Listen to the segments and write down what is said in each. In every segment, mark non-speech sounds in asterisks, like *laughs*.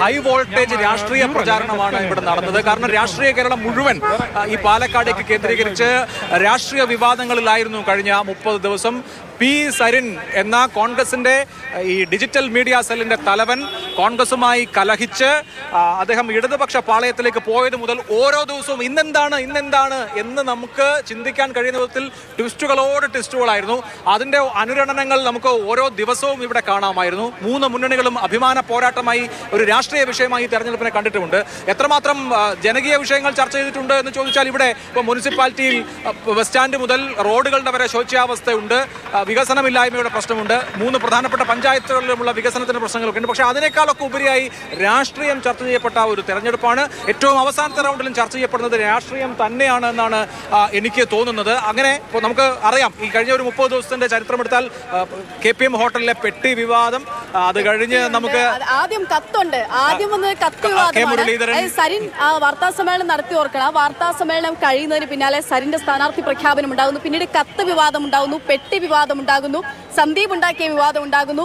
High voltage രാഷ്ട്രീയ പ്രചാരണമാണ് ഇവിടെ നടന്നത്. കാരണം രാഷ്ട്രീയ കേരളം മുഴുവൻ ഈ പാലക്കാടേക്ക് കേന്ദ്രീകരിച്ച് രാഷ്ട്രീയ വിവാദങ്ങളിലായിരുന്നു കഴിഞ്ഞ മുപ്പത് ദിവസം. പി സരിൻ എന്ന കോൺഗ്രസിന്റെ ഈ ഡിജിറ്റൽ മീഡിയ സെല്ലിന്റെ തലവൻ കോൺഗ്രസുമായി കലഹിച്ച് അദ്ദേഹം ഇടതുപക്ഷ പാളയത്തിലേക്ക് പോയത് മുതൽ ഓരോ ദിവസവും ഇന്നെന്താണ് ഇന്നെന്താണ് എന്ന് നമുക്ക് ചിന്തിക്കാൻ കഴിയുന്ന വിധത്തിൽ ട്വിസ്റ്റുകളോട് ട്വിസ്റ്റുകളായിരുന്നു. അതിന്റെ അനുരണനങ്ങൾ നമുക്ക് ഓരോ ദിവസവും ഇവിടെ കാണാമായിരുന്നു. മൂന്ന് മുന്നണികളും അഭിമാന പോരാട്ടമായി ഒരു രാഷ്ട്രീയ വിഷയമായി തെരഞ്ഞെടുപ്പിനെ കണ്ടിട്ടുമുണ്ട്. എത്രമാത്രം ജനകീയ വിഷയങ്ങൾ ചർച്ച ചെയ്തിട്ടുണ്ട് എന്ന് ചോദിച്ചാൽ ഇവിടെ ഇപ്പോൾ മുനിസിപ്പാലിറ്റിയിൽ ബസ് സ്റ്റാൻഡ് മുതൽ റോഡുകളുടെ വരെ ശോച്യാവസ്ഥയുണ്ട്. വികസനമില്ലായ്മയുടെ പ്രശ്നമുണ്ട്. മൂന്ന് പ്രധാനപ്പെട്ട പഞ്ചായത്തുകളിലുമുള്ള വികസനത്തിന്റെ പ്രശ്നങ്ങളൊക്കെ ഉണ്ട്. പക്ഷേ അതിനേക്കാളൊക്കെ ഉപരിയായി രാഷ്ട്രീയം ചർച്ച ചെയ്യപ്പെട്ട ഒരു തെരഞ്ഞെടുപ്പാണ്. ഏറ്റവും അവസാനത്തെ റൗണ്ടിലും ചർച്ച ചെയ്യപ്പെടുന്നത് രാഷ്ട്രീയം തന്നെയാണ് എന്നാണ് എനിക്ക് തോന്നുന്നത്. അങ്ങനെ ഇപ്പോൾ നമുക്ക് അറിയാം ഈ കഴിഞ്ഞ ഒരു മുപ്പത് ദിവസത്തിന്റെ ചരിത്രമെടുത്താൽ കെ പി എം ഹോട്ടലിലെ പെട്ടി വിവാദം അത് കഴിഞ്ഞ് നമുക്ക് ആദ്യം കത്തുണ്ട്. ആദ്യം വന്ന് കത്ത് സരിൻ ആ വാർത്താ സമ്മേളനം നടത്തി ഓർക്കണം. ആ വാർത്താ സമ്മേളനം കഴിയുന്നതിന് പിന്നാലെ സരിന്റെ സ്ഥാനാർത്ഥി പ്രഖ്യാപനം ഉണ്ടാകുന്നു. പിന്നീട് കത്ത് വിവാദം ഉണ്ടാകുന്നു പെട്ടി വിവാദം ഉണ്ടാകുന്നു. സന്ദീപ് ഉണ്ടാക്കിയ വിവാദം ഉണ്ടാകുന്നു.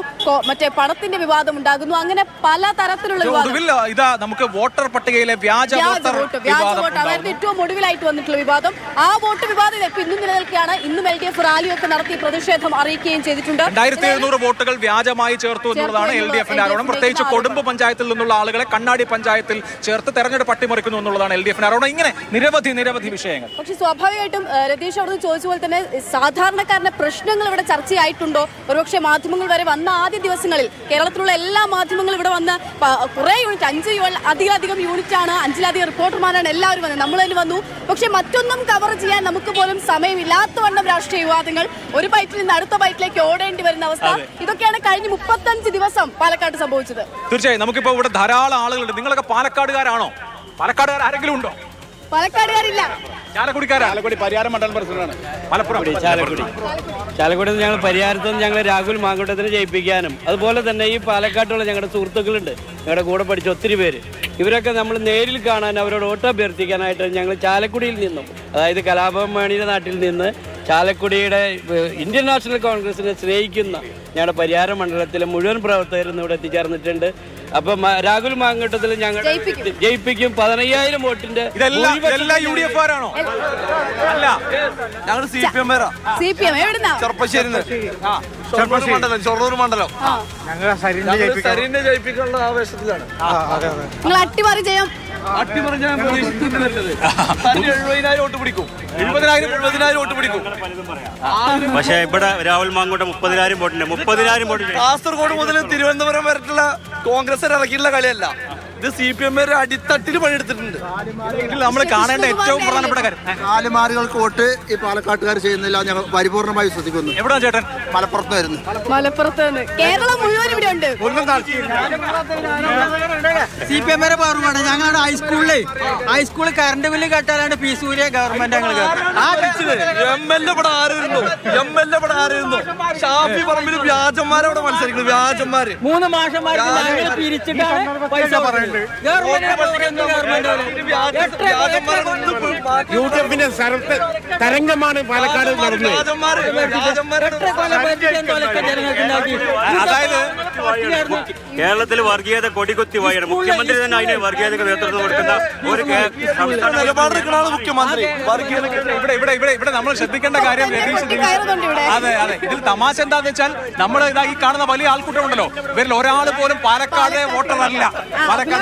മറ്റേ പണത്തിന്റെ വിവാദം ഉണ്ടാകുന്നു. അങ്ങനെ പല തരത്തിലുള്ള വിവാദം. ഇതാ നമുക്ക് വോട്ടർ പട്ടികയിലെ വ്യാജ വോട്ട് വ്യാജ വോട്ട്. അതായത് ഏറ്റവും ഒടുവിലായിട്ട് വന്നിട്ടുള്ള വിവാദം. ആ വോട്ട് വിവാദം ഇന്നും നിലനിൽക്കുകയാണ്. ഇന്നും എൽ ഡി എഫ് റാലിയൊക്കെ നടത്തി പ്രതിഷേധം അറിയിക്കുകയും ചെയ്തിട്ടുണ്ട്. രണ്ടായിരത്തി എഴുന്നൂറ് വോട്ടുകൾ വ്യാജമായി ചേർത്തു എന്നുള്ളതാണ് എൽ ഡി എഫിന്റെ ആരോപണം. പ്രത്യേകിച്ച് കൊടുമ്പ് പഞ്ചായത്തിൽ നിന്നുള്ള ആളുകളെ കണ്ണാടി പഞ്ചായത്തിൽ ചേർത്ത് തെരഞ്ഞെടുപ്പ് അട്ടിമറിക്കുന്നു എന്നുള്ളതാണ് എൽ ഡി എഫിന്റെ ആരോപണം. ഇങ്ങനെ നിരവധി നിരവധി വിഷയങ്ങൾ. പക്ഷേ സ്വാഭാവികമായിട്ടും രതീഷ് അവിടെ ചോദിച്ച പോലെ തന്നെ സാധാരണക്കാരന്റെ പ്രശ്നങ്ങൾ ഇവിടെ ചർച്ചയായിട്ടുണ്ടോ. ഒരുപക്ഷെ മാധ്യമങ്ങൾ വരെ വന്ന ആദ്യ ദിവസങ്ങളിൽ കേരളത്തിലുള്ള എല്ലാ മാധ്യമങ്ങളും ഇവിടെ വന്ന് കുറേ യൂണിറ്റ് അഞ്ച് അധികധികം യൂണിറ്റ് ആണ് അഞ്ചിലധികം റിപ്പോർട്ടർമാരാണ് എല്ലാവരും വന്നത്. നമ്മൾ തന്നെ വന്നു. പക്ഷെ മറ്റൊന്നും കവർ ചെയ്യാൻ നമുക്ക് പോലും സമയമില്ലാത്തവണ്ണം രാഷ്ട്രീയ വിവാദങ്ങൾ. ഒരു ബൈറ്റിൽ നിന്ന് അടുത്ത ബൈറ്റിലേക്ക് ഓടേണ്ടി വരുന്ന അവസ്ഥ. ഇതൊക്കെയാണ് കഴിഞ്ഞ മുപ്പത്തഞ്ച് ദിവസം പാലക്കാട് സംഭവിച്ചത്. തീർച്ചയായും നമുക്കിപ്പോ ഇവിടെ ധാരാളം ആളുകളുണ്ട്. നിങ്ങളൊക്കെ പാലക്കാടുകാരാണോ? പാലക്കാടുകാർ ആരെങ്കിലും ഉണ്ടോ? പാലക്കാടുകാരില്ല. ചാലക്കുടി പരിയാരം മണ്ഡലം പ്രസിഡന്റാണ്. മലപ്പുറം ചാലക്കുടി ചാലക്കുടി. ഞങ്ങൾ പരിഹാരത്തിൽ നിന്ന് ഞങ്ങൾ രാഹുൽ മാങ്കൂട്ടത്തിന് ജയിപ്പിക്കാനും അതുപോലെ തന്നെ ഈ പാലക്കാട്ടുള്ള ഞങ്ങളുടെ സുഹൃത്തുക്കളുണ്ട് ഞങ്ങളുടെ കൂടെ പഠിച്ച ഒത്തിരി പേര്. ഇവരൊക്കെ നമ്മൾ നേരിൽ കാണാൻ അവരോട് വോട്ട് അഭ്യർത്ഥിക്കാനായിട്ട് ഞങ്ങൾ ചാലക്കുടിയിൽ നിന്നും അതായത് കലാഭവൻ മേണിയുടെ നാട്ടിൽ നിന്ന് ചാലക്കുടിയുടെ ഇന്ത്യൻ നാഷണൽ കോൺഗ്രസിനെ സ്നേഹിക്കുന്ന ഞങ്ങളുടെ പരിഹാര മണ്ഡലത്തിലെ മുഴുവൻ പ്രവർത്തകരും ഇവിടെ എത്തിച്ചേർന്നിട്ടുണ്ട്. അപ്പൊ രാഹുൽ മാങ്ങട്ടത്തിൽ ഞങ്ങൾ ജയിപ്പിക്കും. പതിനയ്യായിരം വോട്ടിന്റെ ഇതെല്ലാം ഇതെല്ലാം യു ഡി എഫ് ആരാണോ അല്ല ഞങ്ങൾ C P M C P M Cherpulassery മണ്ഡലം ഷൊർണൂർ മണ്ഡലം. സരിനെ ജയിപ്പിക്കാനുള്ള ആവേശത്തിലാണ്. നിങ്ങൾ അട്ടിമറി ചെയ്യാം. അട്ടിമറിഞ്ഞാൽ എഴുപതിനായിരം വോട്ട് പിടിക്കും. എഴുപതിനായിരം എഴുപതിനായിരം വോട്ട് പിടിക്കും. പക്ഷേ ഇവിടെ രാഹുൽ മാങ്ങോട്ട് മുപ്പതിനായിരം വോട്ടുണ്ട് മുപ്പതിനായിരം വോട്ട് കാസർഗോഡ് മുതൽ തിരുവനന്തപുരം വരെയുള്ള കോൺഗ്രസ് ഇറക്കിയിട്ടുള്ള കളിയല്ല. ഇത് സി പി എം അടിത്തട്ടിൽ പണിയെടുത്തിട്ടുണ്ട്. നമ്മൾ കാണേണ്ട ഏറ്റവും പ്രധാനപ്പെട്ട കാര്യം. ഏ, നാലുമാരുകൾക്ക് വോട്ട് ഈ പാലക്കാട്ടുകാർ ചെയ്യുന്നില്ല ഞങ്ങൾ പരിപൂർണമായി ശ്രദ്ധിക്കുന്നു എവിടെ ചേട്ടൻ? മലപ്പുറത്ത് വരുന്നു മലപ്പുറത്ത് കേരളം മുഴുവൻ ഇവിടെ ഉണ്ട്. സി പി എം പവർമാണ് ഞങ്ങളുടെ ഹൈസ്കൂളിലെ ഹൈസ്കൂളിൽ കറണ്ട് ബില്ല് കെട്ടാലാണ് പി സൂര്യ ഗവൺമെന്റ് ഞങ്ങൾ ആ എം എൽ എ ഇവിടെ ആരായിരുന്നു? എം എൽ എ ഇവിടെ ആരായിരുന്നു? ഷാഫി പറമ്പിൽ വ്യാജന്മാരെ വ്യാജന്മാരവിടെ മത്സരിക്കുന്നു. വ്യാജന്മാര്. മൂന്ന് മാഷന്മാരെ പിരിച്ചിട്ടാണ് പൈസ പറയുന്നത്. ഗവൺമെന്റ് യു ഡി എഫിന്റെ തരംഗമാണ് പാലക്കാട് നടന്നത്. അതായത് കേരളത്തിൽ വർഗീയത കൊടികുത്തി വായിട മുഖ്യമന്ത്രി തന്നെ അതിന് വർഗീയതക്ക് നേതൃത്വം കൊടുക്കുന്ന ഒരു നിലപാടെടുക്കണ മുഖ്യമന്ത്രി. ഇവിടെ ഇവിടെ ഇവിടെ ഇവിടെ നമ്മൾ ശ്രദ്ധിക്കേണ്ട കാര്യം. അതെ. അതെ. ഇതിൽ തമാശ എന്താന്ന് വെച്ചാൽ നമ്മൾ ഇതാ ഈ കാണുന്ന വലിയ ആൾക്കൂട്ടം ഉണ്ടല്ലോ ഇവരിൽ ഒരാൾ പോലും പാലക്കാട് വോട്ടർ അല്ല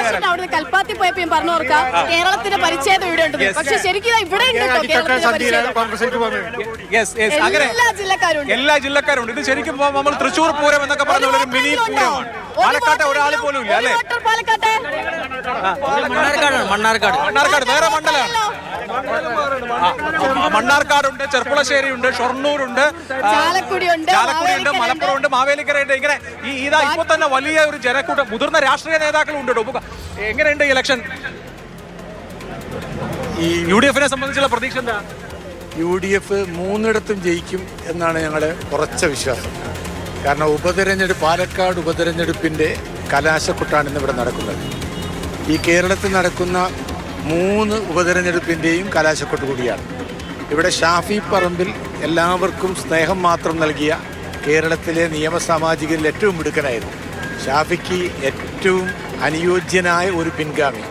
പാലക്കാടുകാരൻ അവിടെ കൽപ്പാത്തി പോയപ്പോ പറഞ്ഞു ഓർക്കാം കേരളത്തിന്റെ പരിച്ഛേദം ഇവിടെ ഉണ്ട്. പക്ഷെ ശരിക്കും ഇതാ ഇവിടെ ഉണ്ട് കേട്ടോ കേരളത്തിന്റെ പരിച്ഛേദം. യെസ് യെസ് അങ്ങനെ എല്ലാ ജില്ലക്കാരും ഉണ്ട് എല്ലാ ജില്ലക്കാരും ഉണ്ട് ഇത് ശരിക്കും നമ്മൾ തൃശ്ശൂർ പൂരം എന്നൊക്കെ പറഞ്ഞ ഒരു മിനി പൂരമാണ്. പാലക്കാട്ടെ ഒരാൾ പോലും ഇല്ല അല്ലേ? മണ്ണാർക്കാട് മണ്ണാർക്കാട്. മണ്ണാർക്കാട് വേറെ മണ്ഡലമാണ്. മണ്ണാർക്കാടുണ്ട് ചെർപ്പുളശ്ശേരി ഉണ്ട് ഷൊർണൂരുണ്ട് ചാലക്കുടി ഉണ്ട് ചാലക്കുടിയുണ്ട് ഉണ്ട് മലപ്പുറം ഉണ്ട് മാവേലിക്കരയുണ്ട്. ഇങ്ങനെ ഈ ഇതാ ഇപ്പൊ തന്നെ വലിയ ഒരു ജനക്കൂട്ടം മുതിർന്ന രാഷ്ട്രീയ നേതാക്കളും ഉണ്ട് എങ്ങനെയുണ്ട് ഈ ഇലക്ഷൻ ഈ യു ഡി എഫിനെ സംബന്ധിച്ചുള്ള പ്രതീക്ഷ എന്താ? യു ഡി എഫ് മൂന്നിടത്തും ജയിക്കും എന്നാണ് ഞങ്ങളുടെ ഉറച്ച വിശ്വാസം. കാരണം ഉപതെരഞ്ഞെടുപ്പ് പാലക്കാട് ഉപതെരഞ്ഞെടുപ്പിന്റെ കലാശക്കൊട്ടാണ് ഇന്നിവിടെ നടക്കുന്നത്. ഈ കേരളത്തിൽ നടക്കുന്ന മൂന്ന് ഉപതെരഞ്ഞെടുപ്പിന്റെയും കലാശക്കൊട്ട് കൂടിയാണ്. ഇവിടെ ഷാഫി പറമ്പിൽ എല്ലാവർക്കും സ്നേഹം മാത്രം നൽകിയ കേരളത്തിലെ നിയമസാമാജികരിൽ ഏറ്റവും മിടുക്കനായിരുന്നു. ഷാഫിക്ക് ഏറ്റവും അനുയോജ്യനായ ഒരു പിൻഗാമി.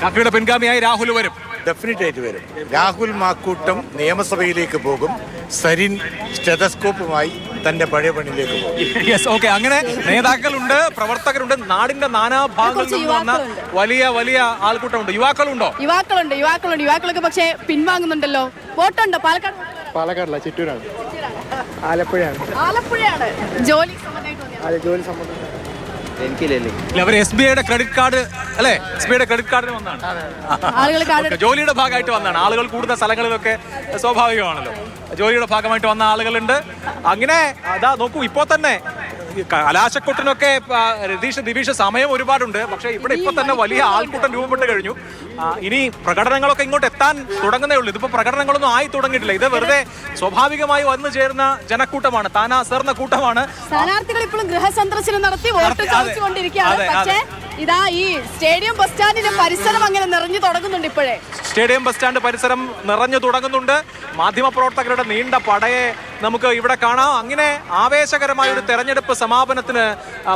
ഷാഫിയുടെ പിൻഗാമിയായി രാഹുൽ വരും. ഡെഫിനറ്റ് ആയിട്ട് വരും. രാഹുൽ മാക്കൂട്ടം നിയമസഭയിലേക്ക് പോകും. സരിൻ സ്റ്റെതസ്കോപ്പുമായി തന്റെ പഴയ പണിയിലേക്ക് പോകും. യെസ് ഓക്കെ അങ്ങനെ നേതാക്കളുണ്ട് പ്രവർത്തകരുണ്ട് നാടിന്റെ നാനാഭാഗങ്ങളിൽ നിന്ന് വന്ന വലിയ വലിയ ആൾക്കൂട്ടമുണ്ട്. യുവാക്കളുണ്ടോ? യുവാക്കളുണ്ട് യുവാക്കളുണ്ട്. യുവാക്കളൊക്കെ പക്ഷേ പിൻവാങ്ങുന്നുണ്ടല്ലോ. വോട്ടുണ്ടോ പാലക്കാട്. പാലക്കാടല്ല ചിറ്റൂരാണ്. ആലപ്പുഴയാണ്. ആലപ്പുഴയാണ്. ജോലി സംബന്ധമായിട്ട് ജോലി സംബന്ധം എനിക്കില്ലല്ലേ. ഇല്ല, അവർ എസ് ബി ഐയുടെ ക്രെഡിറ്റ് കാർഡ് അല്ലെ? എസ് ബി ഐയുടെ ക്രെഡിറ്റ് കാർഡിന് വന്നാണ് ആളുകൾ കാർഡ് ഓക്കെ, ജോലിയുടെ ഭാഗമായിട്ട് വന്നാണ് ആളുകൾ കൂടുന്ന സ്ഥലങ്ങളിലൊക്കെ സ്വാഭാവികമാണല്ലോ. ജോലിയുടെ ഭാഗമായിട്ട് വന്ന ആളുകളുണ്ട്. അങ്ങനെ അതാ നോക്കൂ ഇപ്പോ തന്നെ കലാശക്കൊട്ടിനൊക്കെ രതീഷ് ദിവീഷ് സമയം ഒരുപാടുണ്ട്. പക്ഷെ ഇവിടെ ഇപ്പൊ തന്നെ വലിയ ആൾക്കൂട്ടം രൂപപ്പെട്ട് കഴിഞ്ഞു. ഇനി പ്രകടനങ്ങളൊക്കെ ഇങ്ങോട്ട് എത്താൻ തുടങ്ങുന്നേ ഉള്ളൂ. ഇതിപ്പോ പ്രകടനങ്ങളൊന്നും ആയി തുടങ്ങിയിട്ടില്ല. ഇത് വെറുതെ സ്വാഭാവികമായി വന്നു ചേർന്ന ജനക്കൂട്ടമാണ്. താനാ സേർന്ന കൂട്ടമാണ്. സ്ഥാനാർത്ഥികൾ ഇപ്പോഴും ഗൃഹസന്ദർശനം നടത്തി വോട്ട് ചോദിച്ചുകൊണ്ടിരിക്കുകയാണ്. പക്ഷേ ഇതാ ഈ സ്റ്റേഡിയം ബസ് സ്റ്റാൻഡിന്റെ പരിസരം അങ്ങനെ നിറഞ്ഞു തുടങ്ങുന്നുണ്ട് ഇപ്പോഴേ. സ്റ്റേഡിയം ബസ് സ്റ്റാൻഡ് പരിസരം നിറഞ്ഞു തുടങ്ങുന്നുണ്ട്. മാധ്യമപ്രവർത്തകരുടെ നീണ്ട പടയെ നമുക്ക് ഇവിടെ കാണാം. അങ്ങനെ ആവേശകരമായ ഒരു തെരഞ്ഞെടുപ്പ് സമാപനത്തിന്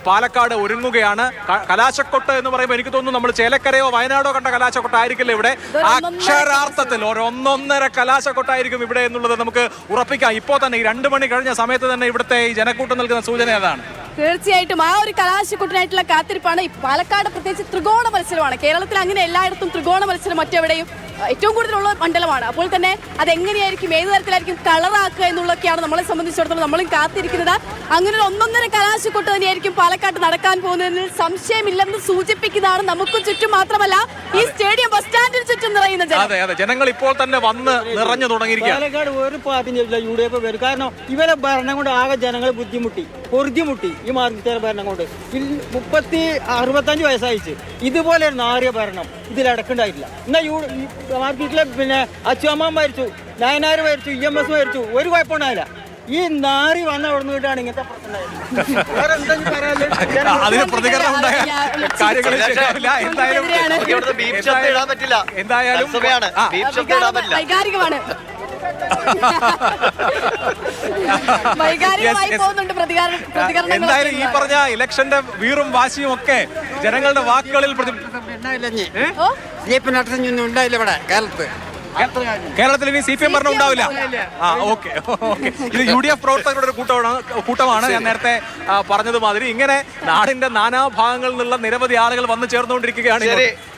പാലക്കാട് ഒരുങ്ങുകയാണ്. കലാശക്കൊട്ട് എന്ന് പറയുമ്പോൾ എനിക്ക് തോന്നുന്നു നമ്മൾ ചേലക്കരയോ വയനാടോ കണ്ട കലാശക്കൊട്ടായിരിക്കില്ല ഇവിടെ? അക്ഷരാർത്ഥത്തിൽ ഒരൊന്നൊന്നര കലാശക്കൊട്ടായിരിക്കും ഇവിടെ എന്നുള്ളത് നമുക്ക് ഉറപ്പിക്കാം. ഇപ്പോൾ തന്നെ ഈ രണ്ട് മണി കഴിഞ്ഞ സമയത്ത് തന്നെ ഇവിടുത്തെ ഈ ജനക്കൂട്ടം നൽകുന്ന സൂചന അതാണ് തീർച്ചയായിട്ടും ആ ഒരു കലാശക്കുട്ടനായിട്ടുള്ള കാത്തിരിപ്പാണ് പാലക്കാട് പ്രത്യേകിച്ച് ത്രികോണ മത്സരമാണ്. കേരളത്തിൽ അങ്ങനെ എല്ലായിടത്തും ത്രികോണ മത്സരം മറ്റെവിടെയും ഏറ്റവും കൂടുതലുള്ള മണ്ഡലമാണ്. അപ്പോൾ തന്നെ അതെങ്ങനെയായിരിക്കും ഏത് തരത്തിലായിരിക്കും കളറാക്കുക എന്നുള്ളതൊക്കെയാണ് നമ്മളെ സംബന്ധിച്ചിടത്തോളം നമ്മളും കാത്തിരിക്കുന്നത്. അങ്ങനെ ഒരു ഒന്നൊന്നര കലാശക്കൊട്ട് തന്നെയായിരിക്കും പാലക്കാട്ട് നടക്കാൻ പോകുന്നതിൽ സംശയമില്ലെന്ന് സൂചിപ്പിക്കുന്നതാണ്. നമുക്ക് ചുറ്റും മാത്രമല്ല ഈ സ്റ്റേഡിയം ബസ് സ്റ്റാൻഡിന് ചുറ്റും ജനം. അതെ അതെ. ജനങ്ങൾ ഇപ്പോൾ തന്നെ വന്ന് നിറഞ്ഞു തുടങ്ങിയിരിക്കുകയാണ്. പാലക്കാട് ഒരു പാർട്ടിയും ഇല്ല യു ഡി എഫ് വരും. കാരണം ഇവരെ ഭരണം കൊണ്ട് ആകെ ജനങ്ങൾ ബുദ്ധിമുട്ടി പൊറുതിമുട്ടി ഈ മാർഗത്തേറെ ഭരണം കൊണ്ട്. മുപ്പത്തി അറുപത്തഞ്ച് വയസ്സായിച്ച്. ഇതുപോലെ ഒരു നാറിയ ഭരണം ഇതിലടക്കുണ്ടായിട്ടില്ല എന്നാ യു മാർക്കറ്റിലെ പിന്നെ അച്ചുഅമ്മ മരിച്ചു നയനാർ മരിച്ചു ഇ എം എസ് മരിച്ചു ഒരു കുഴപ്പമുണ്ടായില്ല ഈ നാറി വന്ന അവിടെ നിന്നിട്ടാണ് ഇങ്ങനത്തെ? അതിന് പ്രതികരണം ഉണ്ടായാൽ കാര്യങ്ങൾ എന്തായാലും എന്തായാലും- എന്തായാലും ആ, വികാരം വൈകാരികമാണ്. *laughs* വൈകാരികമായി Yes, yes. പോകുന്നുണ്ട് പ്രതികാര- പ്രതികരണങ്ങളൊക്കെ എന്തായാലും ഈ പറഞ്ഞ ഇലക്ഷന്റെ വീറും വാശിയും ഒക്കെ ജനങ്ങളുടെ വാക്കുകളിൽ പ്രതി ഉണ്ടായില്ല ഇവിടെ കേരളത്ത് കേരളത്തിൽ ഇനി സി പി എം ഭരണം ഉണ്ടാവില്ല. ആ ഓക്കെ. ഓക്കെ. ഇത് യു ഡി എഫ് പ്രവർത്തകരുടെ ഒരു കൂട്ടമാണ് കൂട്ടമാണ്. ഞാൻ നേരത്തെ പറഞ്ഞതുമാതിരി പറഞ്ഞത് മാതിരി ഇങ്ങനെ നാടിന്റെ നാനാഭാഗങ്ങളിൽ നിന്നുള്ള നിരവധി ആളുകൾ വന്നു ചേർന്നുകൊണ്ടിരിക്കുകയാണ്.